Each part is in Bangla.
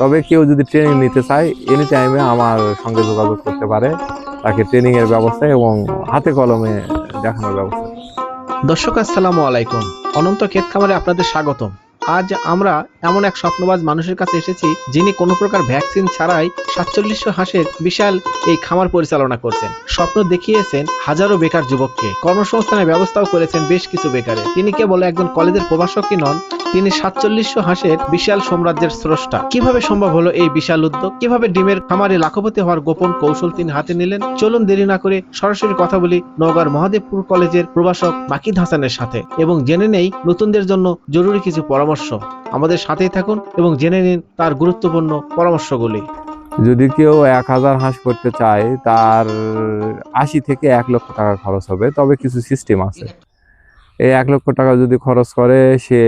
তবে কেউ যদি ট্রেনিং নিতে চায় এনি টাইমে আমার সঙ্গে যোগাযোগ করতে পারে। তাকে ট্রেনিং এর ব্যবস্থা এবং হাতে কলমে দেখানোর ব্যবস্থা। দর্শক, আসসালামু আলাইকুম। অনন্ত ক্ষেত খামারে আপনাদের স্বাগতম। আজ আমরা এমন এক স্বপ্নবাজ মানুষের কাছে এসেছি, যিনি কোনো প্রকার ভ্যাকসিন ছাড়াই সাতচল্লিশশো হাঁসের বিশাল এই খামার পরিচালনা করছেন। স্বপ্ন দেখিয়েছেন হাজারো বেকার যুবককে। কর্মসংস্থানের ব্যবস্থাও করেছেন বেশ কিছু বেকারে। তিনি কেবল একজন কলেজের প্রভাষকই নন তিনি সাতচল্লিশশো হাঁসের বিশাল সাম্রাজ্যের স্রষ্টা। কীভাবে সম্ভব হলো এই বিশাল উদ্যোগ? কীভাবে ডিমের খামারে লাখপতি হওয়ার গোপন কৌশল তিনি হাতে নিলেন? চলুন দেরি না করে সরাসরি কথা বলি নওগাঁর মহাদেবপুর কলেজের প্রভাষক মাকিদ হাসানের সাথে এবং জেনে নেই নতুনদের জন্য জরুরি কিছু পরামর্শ। আমাদের সাথেই থাকুন এবং জেনে নিন তার গুরুত্বপূর্ণ পরামর্শগুলি। যদি কেউ এক হাজার হাঁস করতে চায়, তার আশি থেকে এক লক্ষ টাকা খরচ হবে, তবে কিছু সিস্টেম আছে। এই এক লক্ষ টাকা যদি খরচ করে সে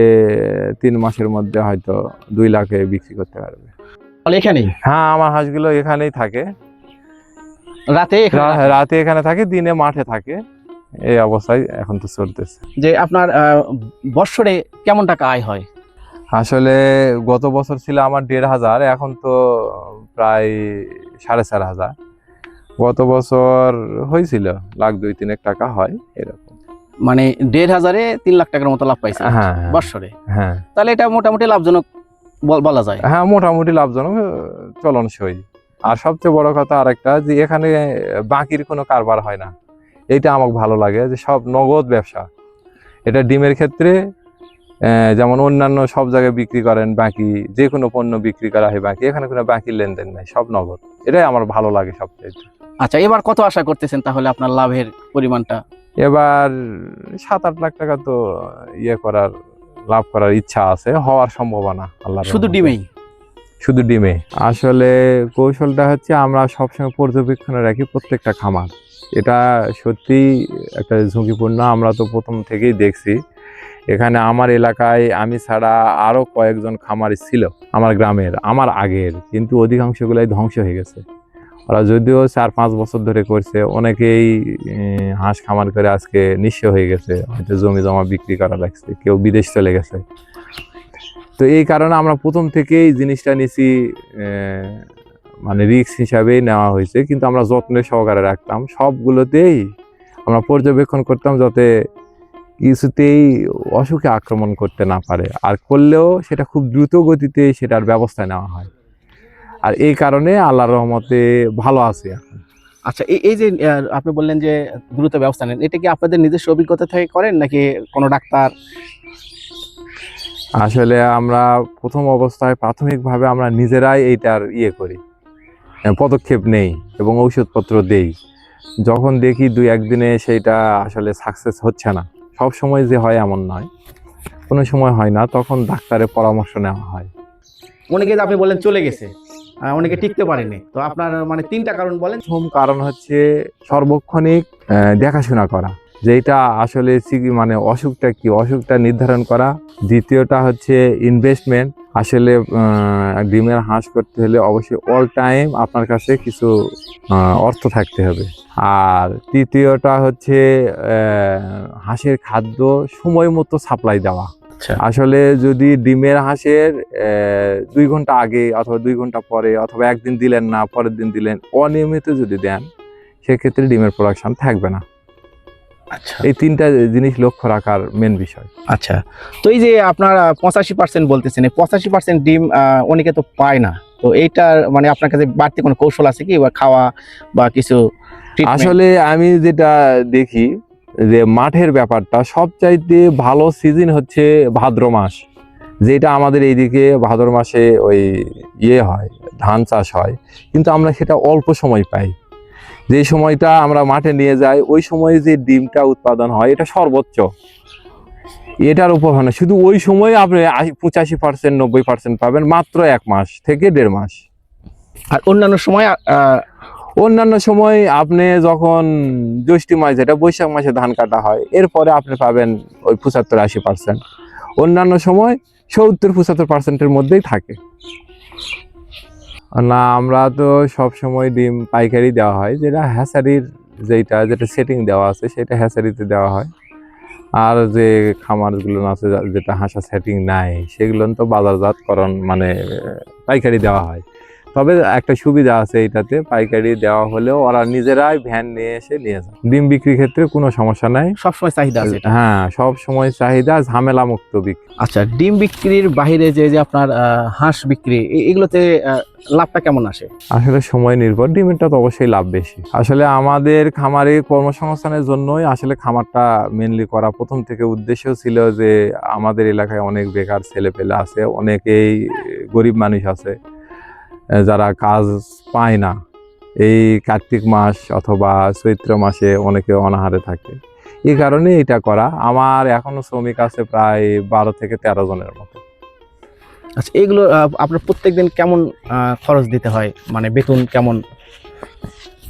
তিন মাসের মধ্যে হয়তো দুই লাখে বিক্রি করতে পারবে। এখানেই? হ্যাঁ আমার হাঁসগুলো এখানেই থাকে। রাতে রাতে এখানে থাকে দিনে মাঠে থাকে। এই অবস্থায় এখন তো চলতেছে। যে আপনার বৎসরে কেমন টাকা আয় হয়? আসলে গত বছর ছিল আমার দেড় হাজার এখন তো প্রায় সাড়ে চার হাজার। গত বছর হয়েছিল লাখ দুই তিনেক টাকা হয় এরকম। মানে দেড় হাজারে তিন লাখ টাকার মতো লাভ পাইছে হ্যাঁ হ্যাঁ, বৎসরে। হ্যাঁ। তাহলে এটা মোটামুটি লাভজনক বলা যায়। হ্যাঁ মোটামুটি লাভজনক চলনসই। আর সবচেয়ে বড় কথা আরেকটা যে এখানে বাকির কোনো কারবার হয় না। এইটা আমাকে ভালো লাগে যে সব নগদ ব্যবসা। এটা ডিমের ক্ষেত্রে যেমন অন্যান্য সব জায়গায় বিক্রি করেন বাকি যে কোনো পণ্য বিক্রি করা হয় বাকি এখানে কোনো বাকির লেনদেন নাই সব নগদ। এটাই আমার ভালো লাগে সবচেয়ে আচ্ছা এবার কত আশা করতেছেন তাহলে আপনার লাভের পরিমাণটা? এবার সাত আট লাখ টাকা তো ইয়ে করার লাভ করার ইচ্ছা আছে হওয়ার সম্ভাবনা আল্লাহ শুধু ডিমেই? শুধু ডিমে। আসলে কৌশলটা হচ্ছে আমরা সবসময় পর্যবেক্ষণে রাখি প্রত্যেকটা খামার। এটা সত্যি একটা ঝুঁকিপূর্ণ আমরা তো প্রথম থেকেই দেখছি। এখানে আমার এলাকায় আমি ছাড়া আরও কয়েকজন খামারি ছিল আমার গ্রামের আমার আগের কিন্তু অধিকাংশগুলাই ধ্বংস হয়ে গেছে। ওরা যদিও চার পাঁচ বছর ধরে করছে, অনেকেই হাঁস খামার করে আজকে নিঃস্ব হয়ে গেছে, হয়তো জমি জমা বিক্রি করা লাগছে, কেউ বিদেশ চলে গেছে। তো এই কারণে আমরা প্রথম থেকেই জিনিসটা নিছি মানে রিস্ক হিসাবেই নেওয়া হয়েছে, কিন্তু আমরা যত্নের সহকারে রাখতাম। সবগুলোতেই আমরা পর্যবেক্ষণ করতাম যাতে কিছুতেই অসুখে আক্রমণ করতে না পারে, আর করলেও সেটা খুব দ্রুত গতিতে সেটার ব্যবস্থা নেওয়া হয়। আর এই কারণে আল্লাহর রহমতে ভালো আছে এখন। আচ্ছা এই যে আপনি বললেন যে দ্রুত ব্যবস্থা নেন এটা কি আপনাদের নিজস্ব অভিজ্ঞতা থেকে করেন নাকি কোনো ডাক্তার? আসলে আমরা প্রথম অবস্থায় প্রাথমিকভাবে আমরা নিজেরাই এইটার ইয়ে করি পদক্ষেপ নেই এবং ঔষধপত্র দেই। যখন দেখি দুই একদিনে সেইটা আসলে সাকসেস হচ্ছে না সব সময় যে হয় এমন নয় কোনো সময় হয় না তখন ডাক্তারের পরামর্শ নেওয়া হয়। অনেকে আপনি বললেন চলে গেছে। অনেকে টিকতে পারেনি। তো আপনার মানে তিনটা কারণ বলেন। প্রথম কারণ হচ্ছে সর্বক্ষণিক দেখাশোনা করা। যেটা আসলে মানে অসুখটা কি? অসুখটা নির্ধারণ করা। দ্বিতীয়টা হচ্ছে ইনভেস্টমেন্ট আসলে ডিমের হাঁস করতে হলে অবশ্যই অল টাইম আপনার কাছে কিছু অর্থ থাকতে হবে। আর তৃতীয়টা হচ্ছে হাঁসের খাদ্য সময় মতো সাপ্লাই দেওয়া। আচ্ছা। আসলে যদি ডিমের হাঁসের দুই ঘণ্টা আগে অথবা দুই ঘণ্টা পরে অথবা একদিন দিলেন না পরের দিন দিলেন অনিয়মিত যদি দেন সেক্ষেত্রে ডিমের প্রোডাকশন থাকবে না। আচ্ছা। এই তিনটা জিনিস লক্ষ্য রাখার মেন বিষয়। আচ্ছা। তো এই যে আপনার পঁচাশি পার্সেন্ট বলতেছেন এই পঁচাশি পার্সেন্ট ডিম অনেকে তো পায় না। তো এইটার মানে আপনার কাছে বাড়তি কোনো কৌশল আছে কি? বা খাওয়া বা কিছু আসলে আমি যেটা দেখি যে মাঠের ব্যাপারটা, সবচাইতে ভালো সিজন হচ্ছে ভাদ্র মাস, যেটা আমাদের এইদিকে ভাদ্র মাসে ওই ইয়ে হয়, ধান চাষ হয়, কিন্তু আমরা সেটা অল্প সময় পাই। যে সময়টা আমরা মাঠে নিয়ে যাই, ওই সময়ে যে ডিমটা উৎপাদন হয়, এটা সর্বোচ্চ। এটার উপর হয় না, শুধু ওই সময় আপনি পঁচাশি পার্সেন্ট নব্বই পার্সেন্ট পাবেন মাত্র এক মাস থেকে দেড় মাস। আর অন্যান্য সময় অন্যান্য সময় আপনি যখন জ্যৈষ্ঠ মাস, যেটা বৈশাখ মাসে ধান কাটা হয়, এরপরে আপনি পাবেন ওই পঁচাত্তর আশি পার্সেন্ট অন্যান্য সময় সত্তর পঁচাত্তর পার্সেন্টের মধ্যেই থাকে। না, আমরা তো সব সময় ডিম পাইকারি দেওয়া হয়, যেটা হ্যাসারির যেটা যেটা সেটিং দেওয়া আছে, সেটা হ্যাসারিতে দেওয়া হয়। আর যে খামারগুলো আছে যেটা হাঁসা সেটিং নাই, সেগুলো তো বাজারজাতকরণ মানে পাইকারি দেওয়া হয়। তবে একটা সুবিধা আছে এটাতে পাইকারি দেওয়া হলেও ওরা নিজেরাই ভ্যান নিয়ে এসে নিয়ে যায়। ডিম বিক্রির ক্ষেত্রে কোনো সমস্যা নাই। সবসময় চাহিদা আছে হ্যাঁ সব সময় চাহিদা ঝামেলা মুক্ত বিক্রি। আচ্ছা ডিম বিক্রির বাইরে যে যে আপনার হাঁস বিক্রি এগুলোতে লাভটা কেমন আসে? আসলে সময় নির্ভর ডিমেরটা তো অবশ্যই লাভ বেশি। আসলে আমাদের খামারে কর্মসংস্থানের জন্যই আসলে খামারটা মেনলি করা প্রথম থেকে উদ্দেশ্য ছিল যে আমাদের এলাকায় অনেক বেকার ছেলে পেলে আছে অনেকেই গরিব মানুষ আছে। যারা কাজ পায় না এই কার্তিক মাস অথবা চৈত্র মাসে অনেকে অনাহারে থাকে। এই কারণে এটা করা। আমার এখনও শ্রমিক আছে প্রায় বারো থেকে তেরো জনের মতো। আচ্ছা এগুলো আপনার প্রত্যেক দিন কেমন খরচ দিতে হয়? মানে বেতন কেমন?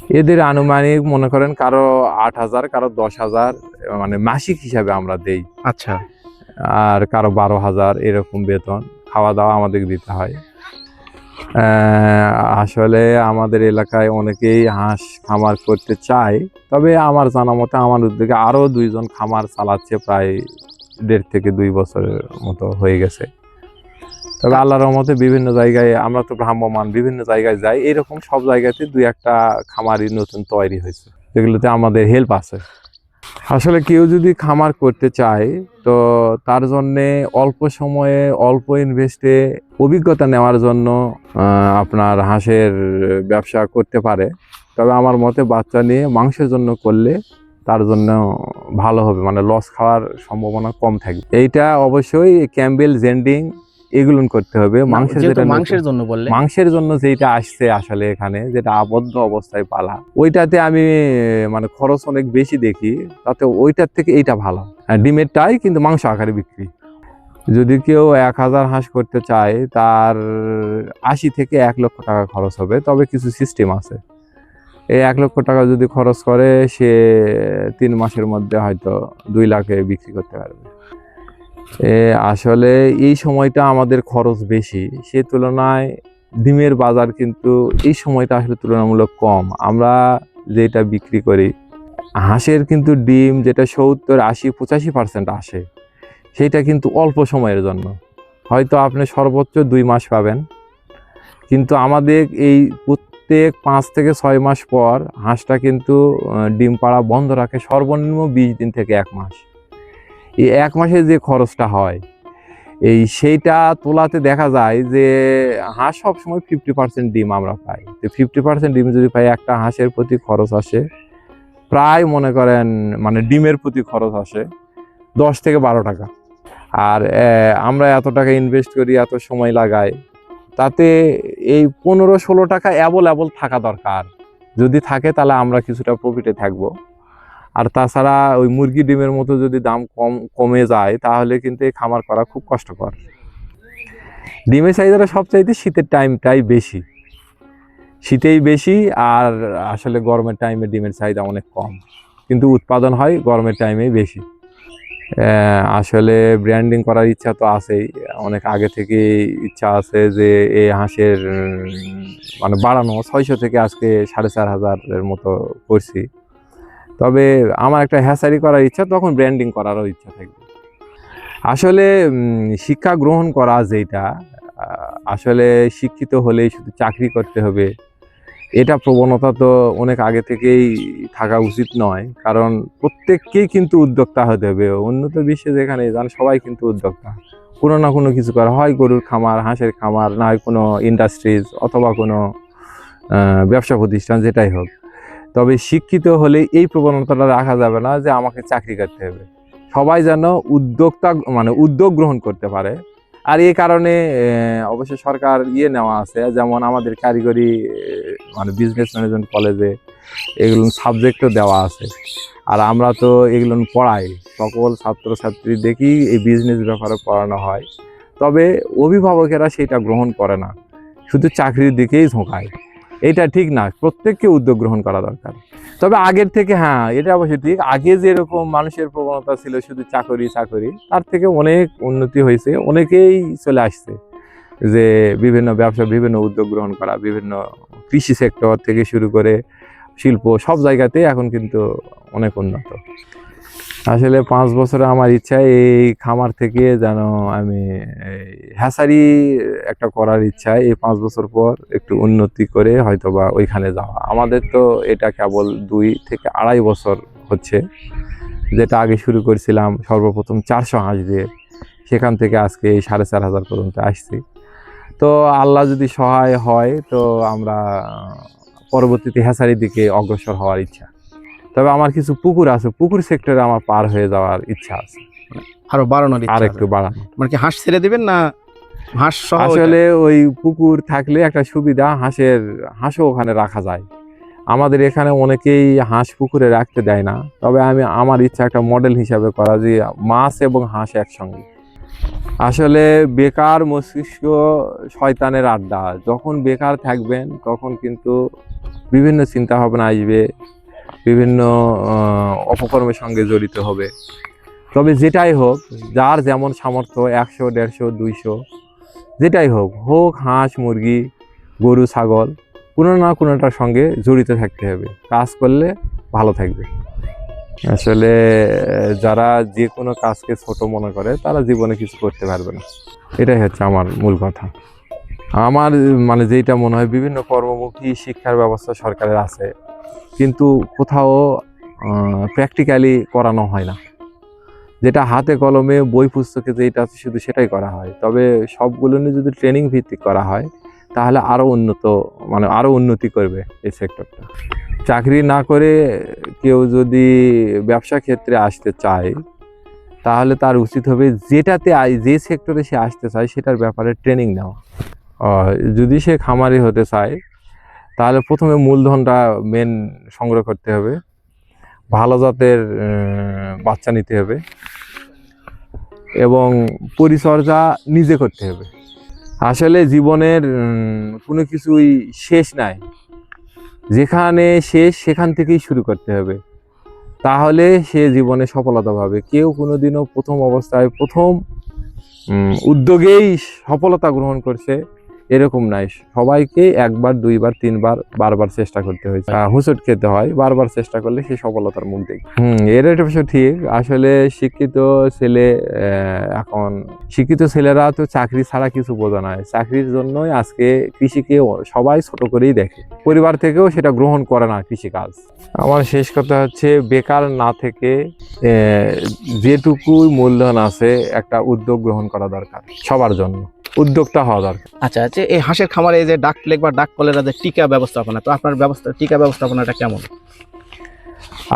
এদের আনুমানিক মনে করেন কারও আট হাজার কারও দশ হাজার মানে মাসিক হিসাবে আমরা দেই। আচ্ছা। আর কারও বারো হাজার এরকম বেতন। খাওয়া দাওয়া আমাদের দিতে হয়। আসলে আমাদের এলাকায় অনেকেই হাঁস খামার করতে চায়, তবে আমার জানা মতে আমার উদ্যোগে আরও দুইজন খামার চালাচ্ছে প্রায় দেড় থেকে দুই বছরের মতো হয়ে গেছে। তবে আল্লাহর রহমতে বিভিন্ন জায়গায় আমরা তো ভ্রাম্যমান বিভিন্ন জায়গায় যাই, এরকম সব জায়গাতে দুই একটা খামারই নতুন তৈরি হয়েছে। যেগুলোতে আমাদের হেল্প আছে। আসলে কেউ যদি খামার করতে চায়, তো তার জন্যে অল্প সময়ে অল্প ইনভেস্টে অভিজ্ঞতা নেওয়ার জন্য আপনার হাঁসের ব্যবসা করতে পারে। তবে আমার মতে বাচ্চা নিয়ে মাংসের জন্য করলে তার জন্য ভালো হবে মানে লস খাওয়ার সম্ভাবনা কম থাকবে। এইটা অবশ্যই ক্যাম্বেল জেন্ডিং এগুলো করতে হবে। মাংসের যেটা মাংসের জন্য বললে। মাংসের জন্য যেটা আসছে আসলে এখানে যেটা আবদ্ধ অবস্থায় পালা ওইটাতে আমি মানে খরচ অনেক বেশি দেখি তাতে ওইটার থেকে এইটা ভালো। হ্যাঁ, ডিমেরটাই কিন্তু মাংস আকারে বিক্রি। যদি কেউ এক হাজার হাঁস করতে চায় তার আশি থেকে এক লক্ষ টাকা খরচ হবে তবে কিছু সিস্টেম আছে। এই এক লক্ষ টাকা যদি খরচ করে সে তিন মাসের মধ্যে হয়তো দুই লাখে বিক্রি করতে পারবে। আসলে এই সময়টা আমাদের খরচ বেশি। সে তুলনায় ডিমের বাজার কিন্তু এই সময়টা আসলে তুলনামূলক কম। আমরা যেটা বিক্রি করি, হাঁসের কিন্তু ডিম যেটা সত্তর, আশি, পঁচাশি পার্সেন্ট আসে সেইটা কিন্তু অল্প সময়ের জন্য। হয়তো আপনি সর্বোচ্চ দুই মাস পাবেন। কিন্তু আমাদের এই প্রত্যেক পাঁচ থেকে ছয় মাস পর হাঁসটা কিন্তু ডিম পাড়া বন্ধ রাখে সর্বনিম্ন বিশ দিন থেকে এক মাস। এই এক মাসে যে খরচটা হয়, এই সেইটা তোলাতে দেখা যায় যে হাঁস সবসময় ফিফটি পার্সেন্ট ডিম আমরা পাই। তো ফিফটি পার্সেন্ট ডিম যদি পাই, একটা হাঁসের প্রতি খরচ আসে প্রায় মনে করেন মানে ডিমের প্রতি খরচ আসে দশ থেকে বারো টাকা। আর আমরা এত টাকা ইনভেস্ট করি, এত সময় লাগাই, তাতে এই পনেরো ষোলো টাকা অ্যাবল অ্যাবল থাকা দরকার। যদি থাকে তাহলে আমরা কিছুটা প্রফিটে থাকব। আর তাছাড়া ওই মুরগি ডিমের মতো যদি দাম কম, কমে যায়, তাহলে কিন্তু এই খামার করা খুব কষ্টকর। ডিমের চাহিদাটা সবচাইতে শীতের টাইমটাই বেশি। শীতেই বেশি আর আসলে গরমের টাইমে ডিমের চাহিদা অনেক কম। কিন্তু উৎপাদন হয় গরমের টাইমেই বেশি। আসলে ব্র্যান্ডিং করার ইচ্ছা তো আছেই। অনেক আগে থেকে ইচ্ছা আছে যে এই হাঁসের মানে বাড়ানো। ছয়শো থেকে আজকে সাড়ে চার হাজারের মতো করছি। তবে আমার একটা হ্যাসারি করার ইচ্ছা, তখন ব্র্যান্ডিং করারও ইচ্ছা থাকবে। আসলে শিক্ষা গ্রহণ করা যেটা আসলে শিক্ষিত হলেই শুধু চাকরি করতে হবে, এটা প্রবণতা তো অনেক আগে থেকেই থাকা উচিত নয়। কারণ প্রত্যেককেই কিন্তু উদ্যোক্তা হতে হবে। উন্নত বিশ্বে যেখানে যান, সবাই কিন্তু উদ্যোক্তা। কোনো না কোনো কিছু করা হয়, গরুর খামার, হাঁসের খামার, না হয় কোনো ইন্ডাস্ট্রিজ অথবা কোনো ব্যবসা প্রতিষ্ঠান, যেটাই হোক। তবে শিক্ষিত হলে এই প্রবণতাটা রাখা যাবে না যে আমাকে চাকরি করতে হবে। সবাই যেন উদ্যোক্তা মানে উদ্যোগ গ্রহণ করতে পারে। আর এই কারণে অবশ্য সরকার ইয়ে নেওয়া আছে, যেমন আমাদের কারিগরি মানে বিজনেস ম্যানেজমেন্ট কলেজে এগুলো সাবজেক্টও দেওয়া আছে। আর আমরা তো এগুলো পড়াই, সকল ছাত্রছাত্রী দেখি এই বিজনেস ব্যাপারে পড়ানো হয়। তবে অভিভাবকেরা সেটা গ্রহণ করে না, শুধু চাকরির দিকেই ঝোঁকায়। এটা ঠিক না, প্রত্যেককে উদ্যোগ গ্রহণ করা দরকার। তবে আগের থেকে হ্যাঁ এটা অবশ্যই ঠিক, আগে যেরকম মানুষের প্রবণতা ছিল শুধু চাকরি চাকরি, তার থেকে অনেক উন্নতি হয়েছে, অনেকেই চলে আসছে যে বিভিন্ন ব্যবসা, বিভিন্ন উদ্যোগ গ্রহণ করা, বিভিন্ন কৃষি সেক্টর থেকে শুরু করে শিল্প, সব জায়গাতেই এখন কিন্তু অনেক উন্নত। আসলে পাঁচ বছরে আমার ইচ্ছা এই খামার থেকে যেন আমি হ্যাসারি একটা করার ইচ্ছা এই পাঁচ বছর পর একটু উন্নতি করে হয়তোবা ওইখানে যাওয়া। আমাদের তো এটা কেবল দুই থেকে আড়াই বছর হচ্ছে, যেটা আগে শুরু করেছিলাম সর্বপ্রথম চারশো হাঁস দিয়ে, সেখান থেকে আজকে এই সাড়ে চার হাজার পর্যন্ত আসছি। তো আল্লাহ যদি সহায় হয়, তো আমরা পরবর্তীতে হ্যাসারির দিকে অগ্রসর হওয়ার ইচ্ছা। তবে আমার কিছু পুকুর আছে পুকুর সেক্টরে আমার পার হয়ে যাওয়ার ইচ্ছা আছে। আরও বাড়ানোর আর একটু বাড়ানো। মানে কি হাঁস ছেড়ে দিবেন না হাঁস আসলে ওই পুকুর থাকলে একটা সুবিধা হাঁসের হাঁসও ওখানে রাখা যায়। আমাদের এখানে অনেকেই হাঁস পুকুরে রাখতে দেয় না তবে আমি আমার ইচ্ছা একটা মডেল হিসাবে করা যে মাছ এবং হাঁস একসঙ্গে। আসলে বেকার মস্তিষ্ক শয়তানের আড্ডা যখন বেকার থাকবেন তখন কিন্তু বিভিন্ন চিন্তা ভাবনা আসবে বিভিন্ন অপকর্মের সঙ্গে জড়িত হবে। তবে যেটাই হোক, যার যেমন সামর্থ্য, একশো, দেড়শো, দুইশো, যেটাই হোক হোক হাঁস, মুরগি, গরু, ছাগল, কোনো না কোনোটার সঙ্গে জড়িত থাকতে হবে। কাজ করলে ভালো থাকবে। আসলে, যারা যে কোনো কাজকে ছোট মনে করে, তারা জীবনে কিছু করতে পারবে না। এটাই হচ্ছে আমার মূল কথা। আমার মানে যেটা মনে হয়, বিভিন্ন কর্মমুখী শিক্ষার ব্যবস্থা সরকারের আছে। কিন্তু কোথাও প্র্যাকটিক্যালি করানো হয় না। যেটা হাতে কলমে বই পুস্তকে যেটা আছে শুধু সেটাই করা হয়। তবে সবগুলো নিয়ে যদি ট্রেনিং ভিত্তিক করা হয়, তাহলে আরও উন্নত মানে আরও উন্নতি করবে এই সেক্টরটা চাকরি না করে কেউ যদি ব্যবসা ক্ষেত্রে আসতে চায়, তাহলে তার উচিত হবে যেটাতে যে সেক্টরে সে আসতে চায়, সেটার ব্যাপারে ট্রেনিং নেওয়া। যদি সে খামারি হতে চায় তাহলে প্রথমে মূলধনটা মেন সংগ্রহ করতে হবে। ভালো জাতের বাচ্চা নিতে হবে এবং পরিচর্যা নিজে করতে হবে। আসলে জীবনের কোনো কিছুই শেষ নাই। যেখানে শেষ সেখান থেকেই শুরু করতে হবে। তাহলে সে জীবনে সফলতা পাবে। কেউ কোনোদিনও প্রথম অবস্থায়, প্রথম উদ্যোগেই সফলতা গ্রহণ করছে। এরকম নাই। সবাইকে একবার দুইবার তিনবার বারবার চেষ্টা করতে হয়েছে। হুঁচট খেতে হয় বারবার চেষ্টা করলে সে সফলতার মুখ দেখবে এর একটা ঠিক। আসলে শিক্ষিত ছেলে এখন শিক্ষিত ছেলেরা তো চাকরি ছাড়া কিছু বোঝে না। চাকরির জন্যই আজকে কৃষিকে সবাই ছোট করেই দেখে। পরিবার থেকেও সেটা গ্রহণ করে না কৃষিকাজ। আমার শেষ কথা হচ্ছে বেকার না থেকে আহ, যেটুকু মূলধন আছে একটা উদ্যোগ গ্রহণ করা দরকার সবার জন্য। উদ্যোক্তা হওয়া দরকার। আচ্ছা আচ্ছা এই হাঁসের খামারে এই যে ডাক প্লেগ বা ডাক কলেরা যে টিকা ব্যবস্থাপনা তো আপনার ব্যবস্থা টিকা ব্যবস্থাপনাটা কেমন?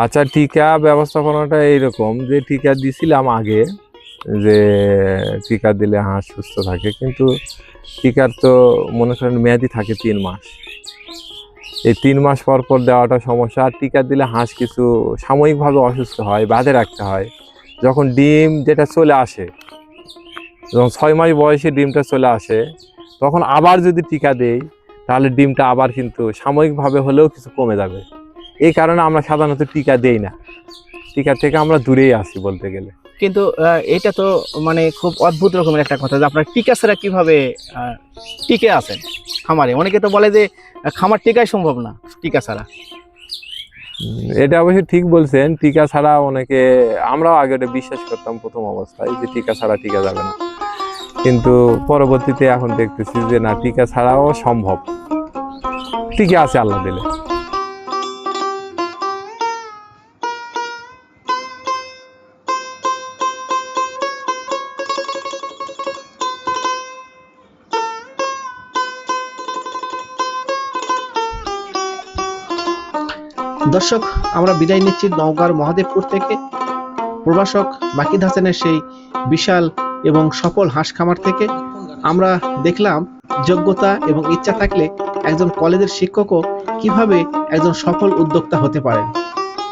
আচ্ছা টিকা ব্যবস্থাপনাটা এইরকম যে টিকা দিছিলাম আগে যে টিকা দিলে হাঁস সুস্থ থাকে কিন্তু টিকার তো মনে করেন মেয়াদি থাকে তিন মাস। এই তিন মাস পর পর দেওয়াটা সমস্যা আর টিকা দিলে হাঁস কিছু সাময়িকভাবে অসুস্থ হয় বাঁধে রাখতে হয়। যখন ডিম যেটা চলে আসে যখন ছয় মাস বয়সে ডিমটা চলে আসে তখন আবার যদি টিকা দেই তাহলে ডিমটা আবার কিন্তু সাময়িকভাবে হলেও কিছু কমে যাবে। এই কারণে আমরা সাধারণত টিকা দেই না। টিকা থেকে আমরা দূরেই আসি বলতে গেলে। কিন্তু এটা তো মানে খুব অদ্ভুত রকমের একটা কথা যে আপনার টিকা ছাড়া কীভাবে টিকে আছেন খামারে? অনেকে তো বলে যে খামার টিকাই সম্ভব না টিকা ছাড়া। এটা অবশ্যই ঠিক বলছেন টিকা ছাড়া অনেকে আমরাও আগে বিশ্বাস করতাম প্রথম অবস্থায় যে টিকা ছাড়া টিকা যাবে না। কিন্তু পরবর্তীতে এখন দেখতেছি যে না, টিকা ছাড়াও সম্ভব। টিকা আছে আল্লাহ দিলে। দর্শক, আমরা বিদায় নিচ্ছি নওগাঁর মহাদেবপুর থেকে। প্রভাষক মাকিদ হাসানের সেই বিশাল এবং সফল হাঁস খামার থেকে আমরা দেখলাম যোগ্যতা এবং ইচ্ছা থাকলে একজন কলেজের শিক্ষকও কীভাবে একজন সফল উদ্যোক্তা হতে পারেন।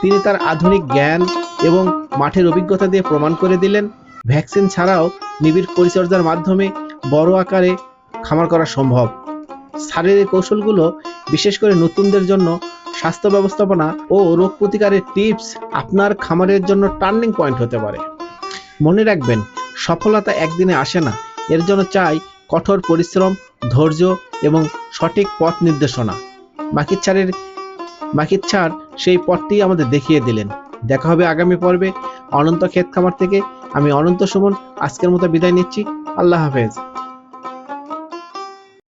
তিনি তার আধুনিক জ্ঞান এবং মাঠের অভিজ্ঞতা দিয়ে প্রমাণ করে দিলেন, ভ্যাকসিন ছাড়াও নিবিড় পরিচর্যার মাধ্যমে বড় আকারে খামার করা সম্ভব। শারীরিক কৌশলগুলো, বিশেষ করে নতুনদের জন্য স্বাস্থ্য ব্যবস্থাপনা ও রোগ প্রতিকারের টিপস আপনার খামারের জন্য টার্নিং পয়েন্ট হতে পারে। মনে রাখবেন সফলতা একদিনে আসে না। এর জন্য চাই কঠোর পরিশ্রম, ধৈর্য এবং সঠিক পথ নির্দেশনা। মাকিচ্ছারের মাকিচ্ছার সেই পথটি আমাদের দেখিয়ে দিলেন। দেখা হবে আগামী পর্বে অনন্ত ক্ষেত খামার থেকে। আমি অনন্ত সুমন, আজকের মতো বিদায় নিচ্ছি। আল্লাহ হাফেজ।